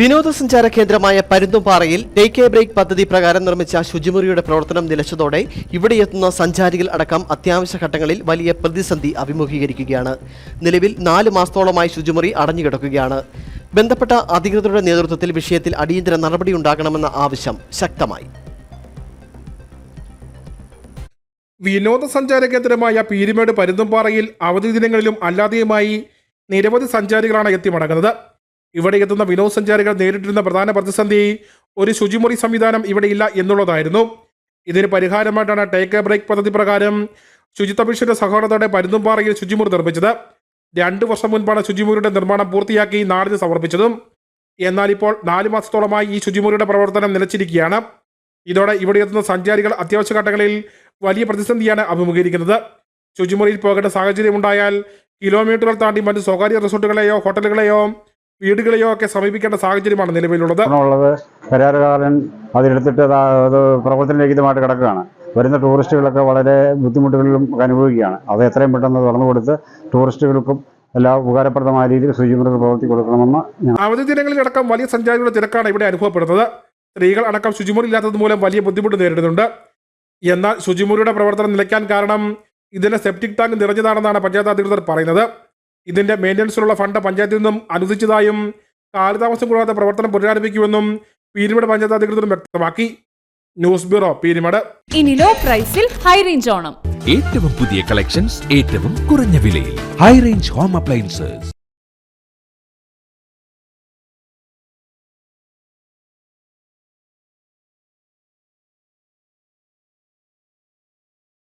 വിനോദസഞ്ചാര കേന്ദ്രമായ പരുന്തുംപാറയിൽ take A break പദ്ധതി പ്രകാരം നിർമ്മിച്ച ശുചിമുറിയുടെ പ്രവർത്തനം നിലച്ചതോടെ ഇവിടെ എത്തുന്ന സഞ്ചാരികൾ അടക്കം അത്യാവശ്യ ഘട്ടങ്ങളിൽ വലിയ പ്രതിസന്ധി അഭിമുഖീകരിക്കുകയാണ്. നിലവിൽ നാല് മാസത്തോളമായി ശുചിമുറി അടഞ്ഞുകിടക്കുകയാണ്. ബന്ധപ്പെട്ട അധികൃതരുടെ നേതൃത്വത്തിൽ വിഷയത്തിൽ അടിയന്തര നടപടി ഉണ്ടാകണമെന്ന ആവശ്യം ശക്തമായി. വിനോദസഞ്ചാര കേന്ദ്രമായ പീരുമേട് പരുന്തുംപാറയിൽ അവധി ദിനങ്ങളിലും അല്ലാതെയുമായി നിരവധി സഞ്ചാരികളാണ് എത്തി മടങ്ങുന്നത് ഇവിടെ എത്തുന്ന വിനോദസഞ്ചാരികൾ നേരിട്ടിരുന്ന പ്രധാന പ്രതിസന്ധി ഒരു ശുചിമുറി സംവിധാനം ഇവിടെ ഇല്ല എന്നുള്ളതായിരുന്നു. ഇതിന് പരിഹാരമായിട്ടാണ് ടേക്ക് എ ബ്രേക്ക് പദ്ധതി പ്രകാരം ശുചിത്വ മിഷന്റെ സഹകരണത്തോടെ പരുന്തുംപാറയിൽ ശുചിമുറി നിർമ്മിച്ചത്. രണ്ടു വർഷം മുൻപാണ് ശുചിമുറിയുടെ നിർമ്മാണം പൂർത്തിയാക്കി നാടിന് സമർപ്പിച്ചതും. എന്നാൽ ഇപ്പോൾ നാല് മാസത്തോളമായി ഈ ശുചിമുറിയുടെ പ്രവർത്തനം നിലച്ചിരിക്കുകയാണ്. ഇതോടെ ഇവിടെ എത്തുന്ന സഞ്ചാരികൾ അത്യാവശ്യ ഘട്ടങ്ങളിൽ വലിയ പ്രതിസന്ധിയാണ് അഭിമുഖീകരിക്കുന്നത്. ശുചിമുറിയിൽ പോകേണ്ട സാഹചര്യം ഉണ്ടായാൽ കിലോമീറ്ററുകൾ താണ്ടി മറ്റ് സ്വകാര്യ റിസോർട്ടുകളെയോ ഹോട്ടലുകളെയോ വീടുകളെയോ ഒക്കെ സമീപിക്കേണ്ട സാഹചര്യമാണ് നിലവിലുള്ളത്. ഉള്ളത്. കരാറുകാരൻ അതിലെടുത്തിട്ട് അത് പ്രവർത്തനരഹിതമായിട്ട് കിടക്കുകയാണ്. വരുന്ന ടൂറിസ്റ്റുകളൊക്കെ വളരെ ബുദ്ധിമുട്ടുകളിലും അനുഭവിക്കുകയാണ്. അത് എത്രയും പെട്ടെന്ന് തുറന്നു കൊടുത്ത് ടൂറിസ്റ്റുകൾക്കും എല്ലാ ഉപകാരപ്രദമായ രീതിയിൽ ശുചിമുറികൾ പ്രവർത്തി കൊടുക്കണമെന്ന് അവധി ദിനങ്ങളിലടക്കം വലിയ സഞ്ചാരികളുടെ തിരക്കാണ് ഇവിടെ അനുഭവപ്പെടുന്നത്. സ്ത്രീകൾ അടക്കം ശുചിമുറി ഇല്ലാത്തത് മൂലം വലിയ ബുദ്ധിമുട്ട് നേരിടുന്നുണ്ട്. എന്നാൽ ശുചിമുറിയുടെ പ്രവർത്തനം നിലയ്ക്കാൻ കാരണം ഇതിന് സെപ്റ്റിക് ടാങ്ക് നിറഞ്ഞതാണെന്നാണ് പഞ്ചായത്ത് അധികൃതർ പറയുന്നത്. ഇതിന്റെ മെയിന്റനൻസിനുള്ള ഫണ്ട് പഞ്ചായത്തിൽ നിന്നും അനുവദിച്ചതായും കാലതാമസം കൂടാതെ പ്രവർത്തനം പുനരാരംഭിക്കുമെന്നും പീരുമേട് പഞ്ചായത്ത് അധികൃതരും വ്യക്തമാക്കി. News bureau Peermade. ഇനി ലോ പ്രൈസിൽ ഹൈ റേഞ്ച് ഓണം. ഏറ്റവും പുതിയ കളക്ഷൻസ് ഏറ്റവും കുറഞ്ഞ വിലയിൽ. High range home appliances